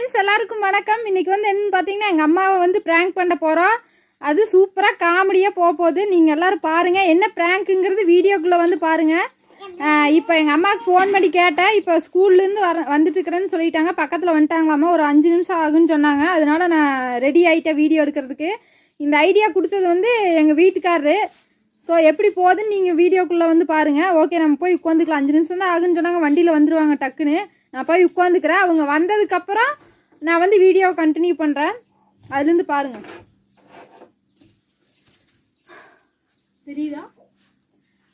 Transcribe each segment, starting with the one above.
Friends எல்லாருக்கும் வணக்கம். இன்னைக்கு வந்து என்னன்னு பார்த்தீங்கன்னா எங்கள் அம்மாவை வந்து ப்ராங்க் பண்ண போகிறோம் அது சூப்பராக காமெடியாக போக போகுது. நீங்கள் எல்லாரும் பாருங்கள் என்ன ப்ராங்க்குங்கிறது வீடியோக்குள்ளே வந்து பாருங்கள் இப்போ எங்கள் அம்மாவுக்கு ஃபோன் பண்ணி கேட்டேன். இப்போ ஸ்கூல்லேருந்து வர வந்துட்டு இருக்கிறேன்னு சொல்லிட்டாங்க. பக்கத்தில் வந்துட்டாங்களாமா? ஒரு அஞ்சு நிமிஷம் ஆகுன்னு சொன்னாங்க. அதனால நான் ரெடி ஆகிட்டேன் வீடியோ எடுக்கிறதுக்கு. இந்த ஐடியா கொடுத்தது வந்து எங்கள் வீட்டுக்காரரு. ஸோ எப்படி போகுதுன்னு நீங்கள் வீடியோக்குள்ளே வந்து பாருங்கள் ஓகே நம்ம போய் உட்காந்துக்கலாம். அஞ்சு நிமிஷம் தான் ஆகுன்னு சொன்னாங்க. வண்டியில் வந்துடுவாங்க டக்குன்னு. நான் போய் உட்காந்துக்கிறேன். அவங்க வந்ததுக்கப்புறம் நான் வந்து வீடியோவை கண்டினியூ பண்ணுறேன் அதுலேருந்து பாருங்கள் தெரியுதா?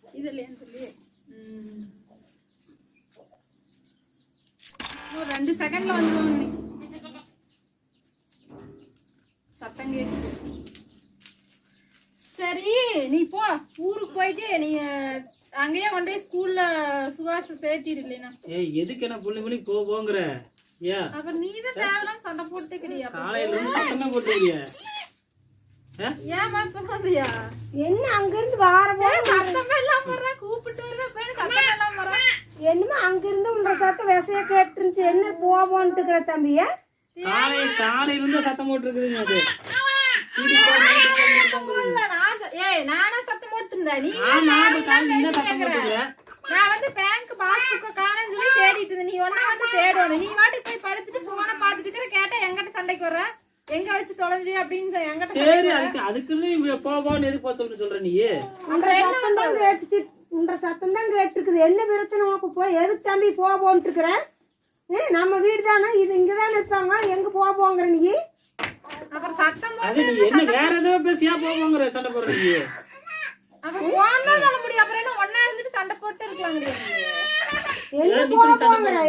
இது இல்லையான்னு சொல்லி ஒரு ரெண்டு செகண்டில் வந்துருவாங்க சத்தம் சரி நீ போ. ஊருக்கு போயிட்டு நீ அங்கேயே கொண்டு போய் ஸ்கூல்ல சுகாஷ் சேர்த்திரு இல்லைனா ஏய் எதுக்கு என்ன புள்ளி புள்ளி போ போங்கிற? அப்ப நீ தான் சண்டை போட்டுக்கிறியா? காலையில இருந்து சத்தமே போட்டுக்கிறிய? ஏமா சொல்லாதியா? என்ன அங்கிருந்து வாரமோ சத்தமே எல்லாம் போடுறேன் கூப்பிட்டு வருவேன் போய் சத்தம் எல்லாம் போடுறேன் என்னமோ அங்கிருந்து உங்க சத்தம் விசைய கேட்டுருந்துச்சு. என்ன போவோன்ட்டு இருக்கிற தம்பிய காலை காலையில இருந்து சத்தம் போட்டுருக்குதுங்க அது. ஏய் நானே சத்தம் போட்டுருந்தேன். நீ நான் வந்து பேங்க் பாஸ்புக்க காணன்னு சொல்லி தேடிட்டு இருந்தேன் நீ ஒன்னா வந்து தேடணும். நீ வாட்டுக்கு போய் படுத்துட்டு போனை இருக்கிற கேட்டா எங்கிட்ட சண்டைக்கு வர்ற. எங்க வச்சு தொலைஞ்சு அப்படின்னு எங்கிட்ட சரி அதுக்கு அதுக்குன்னு இவ போ போன்னு எதுக்கு சொல்லி சொல்ற நீ? கேட்டுச்சு. உன்ற சத்தம் தான் கேட்டுருக்குது. என்ன பிரச்சனை உனக்கு? போய் எதுக்கு தம்பி போவோன்ட்டு இருக்கிற? ஏ நம்ம வீடு தானே? இது இங்க தானே இருப்பாங்க எங்க போவோங்கிற நீ? அப்புறம் சத்தம் அது நீ என்ன வேற ஏதோ பேசியா போ போங்கிற சண்டை போடுற நீ? அப்புறம் போனா சொல்ல முடியும். அப்புறம் என்ன ஒன்னா இருந்துட்டு சண்டை போட்டு இருக்கலாம் என்ன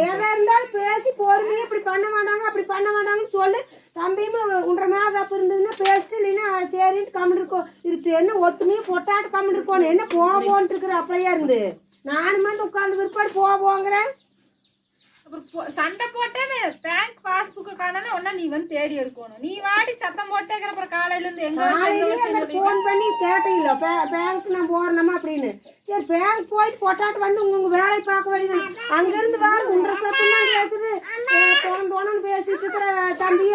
எதா இருந்தாலும் பேசி பொறுமையா இப்படி பண்ண மாட்டாங்க அப்படி பண்ண மாட்டாங்கன்னு சொல்லு. தம்பியும் உன்ற மேல தப்பு இருந்ததுன்னா பேசிட்டு இல்லைன்னா சரின்ட்டு கம்மிட்டு இருக்கோம் இருக்கு என்ன ஒத்துமையும் பொட்டாட்டு கம்மிட்டு இருக்கோம் என்ன போவோன்ட்டு இருக்கிற அப்படியே இருந்து? நானும் வந்து உட்காந்து பிற்பாடு போவோங்கிறேன் அப்புறம் சண்டை போட்டேன்னு பேங்க் பாஸ்புக்க காணனா ஒன்னா நீ வந்து தேடி எடுக்கணும். நீ வாடி சத்தம் போட்டே இருக்கிற அப்புறம் காலையில இருந்து எங்க பண்ணி கேட்டீங்களா பேங்க் நான் போறணுமா அப்படின்னு. சரி பேங்க் போயிட்டு பொட்டாட்டு வந்து உங்க உங்க வேலையை பார்க்க வேண்டியது அங்கிருந்து வர உன்ற சத்தம் தான் கேக்குது. தோணும் தோணுன்னு பேசிட்டு இருக்கிற தம்பி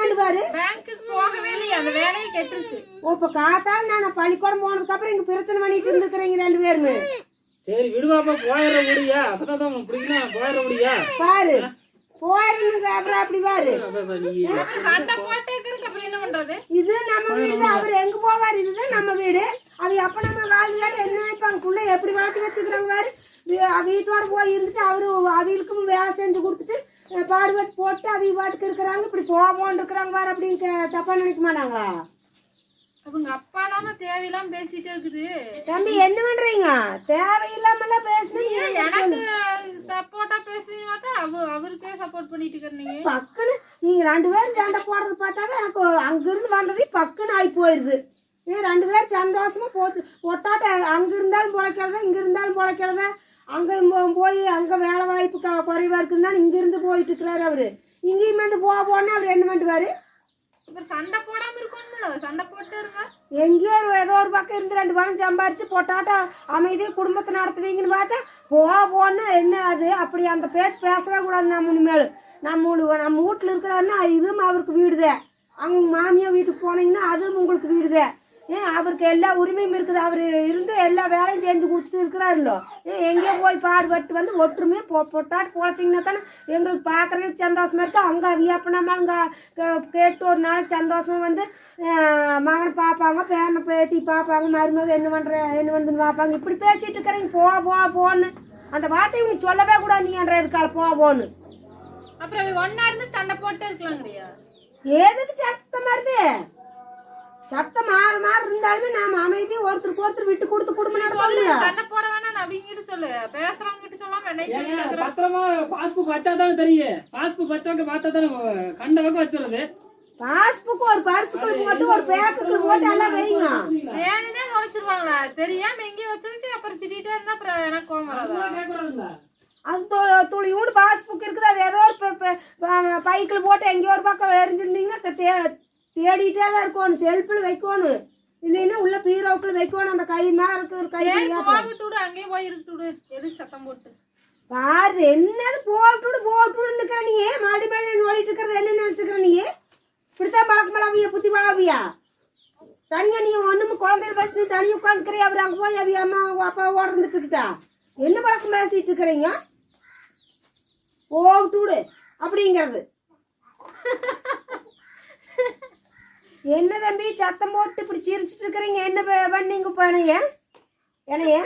பண்ணுவாரு பேங்க்குக்கு போகவே இல்லையே அந்த வேலையை கெட்டுருச்சு. ஓ, இப்ப காத்தால நான் பள்ளிக்கூடம் போனதுக்கு அப்புறம் இங்க பிரச்சனை பண்ணிட்டு இருந்துக்கிறீங்க ரெண்டு பேருமே. சரி விடுவாப்பா போயிடுற முடியா அப்பதான் பிடிக்கணும் போயிடுற முடியா பாரு. போயிருங்க அப்புறம் அப்படி பாரு. சண்டை போட்டே அப்புறம் என்ன பண்றது? இது நம்ம வீடு. அவர் எங்க போவார்? இதுதான் நம்ம வீடு. அவ அப்ப நம்ம காலி வேலை என்ன நினைப்பாங்க? புள்ள எப்படி வளர்த்து வச்சுக்கிறாங்க பாரு? வீ- அவ வீட்டோட போய் இருந்துட்டு அவரு அவங்களுக்கும் வேலை செஞ்சு கொடுத்துட்டு பாடுபட்டு போட்டு அவங்க பாட்டுக்கு இருக்கிறாங்க. இப்படி போவோன்னு இருக்கிறாங்க பாரு அப்படின்னு கே- தப்பா நினைக்க மாட்டாங்களா? அவங்க அப்பா இல்லாம தேவையில்லாம பேசிட்டே இருக்குது. தம்பி என்ன பண்றீங்க? தேவையில்லாமலாம் பேசுனீங்க எனக்கு சப்போர்ட்டா பேசுவீங்க பார்த்தா அவ அவருக்கே சப்போர்ட் பண்ணிட்டு இருக்கீங்க பக்குன்னு நீங்க ரெண்டு பேரும் சண்டை போடுறது பார்த்தாவே எனக்கு அங்கிருந்து வந்ததே பக்குன்னு ஆகி போயிடுது ஏ ரெண்டு பேரும் சந்தோஷமா போட்டு ஒட்டாட்ட அங்க இருந்தாலும் பிழைக்கிறதா இங்க இருந்தாலும் பொழைக்கிறதா? அங்க போய் அங்க வேலை வாய்ப்பு க- குறைவா இருக்குன்னு இங்க இருந்து போயிட்டு இருக்கிறாரு அவரு. இங்கேயும் வந்து போக போனா அவர் என்ன பண்ணுவாரு? அப்புறம் சண்டை போடாம இருக்கணும்ல. சண்டை போட்டு இருங்க. எங்கேயோ ஒரு ஏதோ ஒரு பக்கம் இருந்து ரெண்டு பணம் சம்பாரிச்சு போட்டாட்டா அமைதியை குடும்பத்தை நடத்துவீங்கன்னு பார்த்தா போ போன்னா என்ன அது? அப்படி அந்த பேச்சு பேசவே கூடாது நம்ம இனிமேல். நம்ம நம்ம வீட்டில் இருக்கிறாருன்னா இதுவும் அவருக்கு வீடுதே. அவங்க மாமியார் வீட்டுக்கு போனீங்கன்னா அதுவும் உங்களுக்கு வீடுதே. ஏன் அவருக்கு எல்லா உரிமையும் இருக்குது. அவர் இருந்து எல்லா வேலையும் செஞ்சு கொடுத்துட்டு இருக்கிறாருல்லோ ஏன் எங்கேயோ போய் பாடுபட்டு வந்து ஒற்றுமையாக பொ பொட்டாட்டு பொழைச்சிங்கன்னா தானே எங்களுக்கு பார்க்குறதுக்கு சந்தோஷமா இருக்கு. அவங்க வியப்பனமா அங்கே கேட்டு ஒரு நாள் சந்தோஷமா வந்து மகனை பார்ப்பாங்க பேரனை பேத்தி பார்ப்பாங்க மருமக என்ன பண்ணுற என்ன பண்ணுன்னு பார்ப்பாங்க. இப்படி பேசிட்டு இருக்கிறீங்க. போ போ போன்னு. அந்த வார்த்தை இவங்க சொல்லவே கூடாது நீ என்ற இருக்கால போ போன்னு. அப்புறம் ஒன்னா இருந்து சண்டை போட்டு இருக்கலாங்கறியா? எதுக்கு சத்தம் வருது? சத்தம் மாறு மாறு இருந்தாலுமே நாம அமைதி ஒருத்தருக்கு ஒருத்தர் விட்டு கொடுத்து குடும்பம் சொல்லு சண்டை போட வேணாம் அவங்க கிட்ட சொல்லு. பேசுறவங்க கிட்ட சொல்லாம பத்திரமா பாஸ்புக் வச்சா தானே தெரியும். பாஸ்புக் வச்சவங்க பார்த்தா தானே கண்ட பக்கம் வச்சிருது. பாஸ்புக் ஒரு பரிசுக்குள்ள போட்டு ஒரு பேக்குக்குள்ள போட்டு எல்லாம் வைங்க. வேணுனே தொலைச்சிருவாங்களா. தெரியாம எங்கேயும் வச்சதுக்கு அப்புறம் திட்டிட்டே இருந்தா அப்புறம் எனக்கு கோவம் வராதா? அது து- துளியூண்டு பாஸ்புக் இருக்குது. அது ஏதோ ஒரு பைக்கில் போட்டு எங்கேயோ ஒரு பக்கம் எரிஞ்சிருந்தீங்கன்னா தேடிட்டே தான் இருக்கணும் செல்ஃபில் வைக்கணும் இல்லைன்னா உள்ள பீரோக்கில் வைக்கணும் அந்த கை மேல இருக்கிற கை போட்டுவிடு அங்கேயே போய் இருக்குடு எதுக்கு சத்தம் போட்டு? பாரு என்னது போட்டுவிடு போட்டுவிடுன்னு இருக்கிற நீயே மறுபடி மறுபடி சொல்லிட்டு இருக்கிறது என்ன நினச்சிக்கிற நீ? இப்படித்தான் பழக்க பழவியா புத்தி பழவியா தனியாக நீ ஒன்றும் குழந்தைய பேசி தனியாக உட்காந்துக்கிறே அவர் அங்கே போய் அவி அம்மா அப்பா ஓடுறந்துட்டு இருக்கிட்டா என்ன பழக்கம் பேசிட்டு இருக்கிறீங்க? ஓ விடு அப்படிங்கிறது. என்ன தம்பி சத்தம் போட்டு இப்படி சிரிச்சிட்டு இருக்கிறீங்க? என்ன பண்ணீங்க இப்போ என்னைய?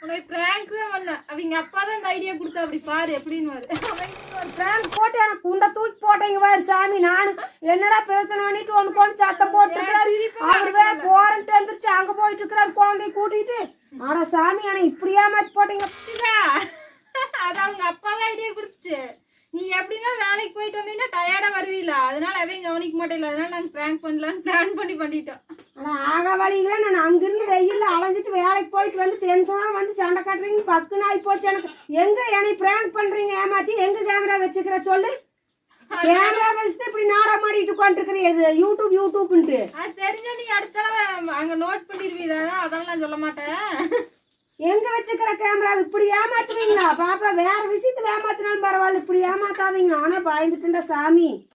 உனக்கு பிராங்க் தான் பண்ண அவங்க அப்பா தான் இந்த ஐடியா கொடுத்தா அப்படி பாரு எப்படின்னு பாரு பிராங்க் போட்டு எனக்கு குண்டை தூக்கி போட்டீங்க பாரு சாமி. நானு என்னடா பிரச்சனை பண்ணிட்டு ஒன்று கொண்டு சத்தம் போட்டு இருக்கிறாரு? அவர் வேற போறன்ட்டு வந்துருச்சு அங்க போயிட்டு இருக்கிறாரு குழந்தைய கூட்டிட்டு. ஆனா சாமி ஆனா இப்படியா மாத்தி போட்டீங்க புரியுதா? அது அவங்க அப்பா தான் ஐடியா கொடுத்துச்சு நீ எப்படின்னா வேலைக்கு போயிட்டு வந்தீங்கன்னா டயர்டா வருவீல. அதனால எதையும் கவனிக்க மாட்டேல அதனால நாங்க பிராங்க் பண்ணலாம்னு பிளான் பண்ணி பண்ணிட்டோம். ஆனா ஆக வழிகள நான் அங்கிருந்து வெயில்ல அலைஞ்சிட்டு வேலைக்கு போயிட்டு வந்து டென்ஷனா வந்து சண்டை காட்டுறீங்க. பக்குன்னு ஆகி போச்சு எனக்கு. எங்க என்னை பிராங்க் பண்றீங்க? ஏமாத்தி எங்க கேமரா வச்சுக்கிற சொல்லு? கேமரா வச்சுட்டு இப்படி ஆடிட்டு உட்காந்துருக்கிறீ இது யூடியூப் யூடியூப்ன்ட்டு அது தெரிஞ்சா நீ அடுத்த அங்க நோட் பண்ணிருவீல அதெல்லாம் நான் சொல்ல மாட்டேன். எங்க வச்சுக்கிற கேமரா இப்படி ஏமாத்துவீங்களா? பாப்பா வேற விஷயத்துல ஏமாத்தினாலும் பரவாயில்ல இப்படி ஏமாத்தாதீங்க. ஆனா பயந்துட்டுண்டா சாமி.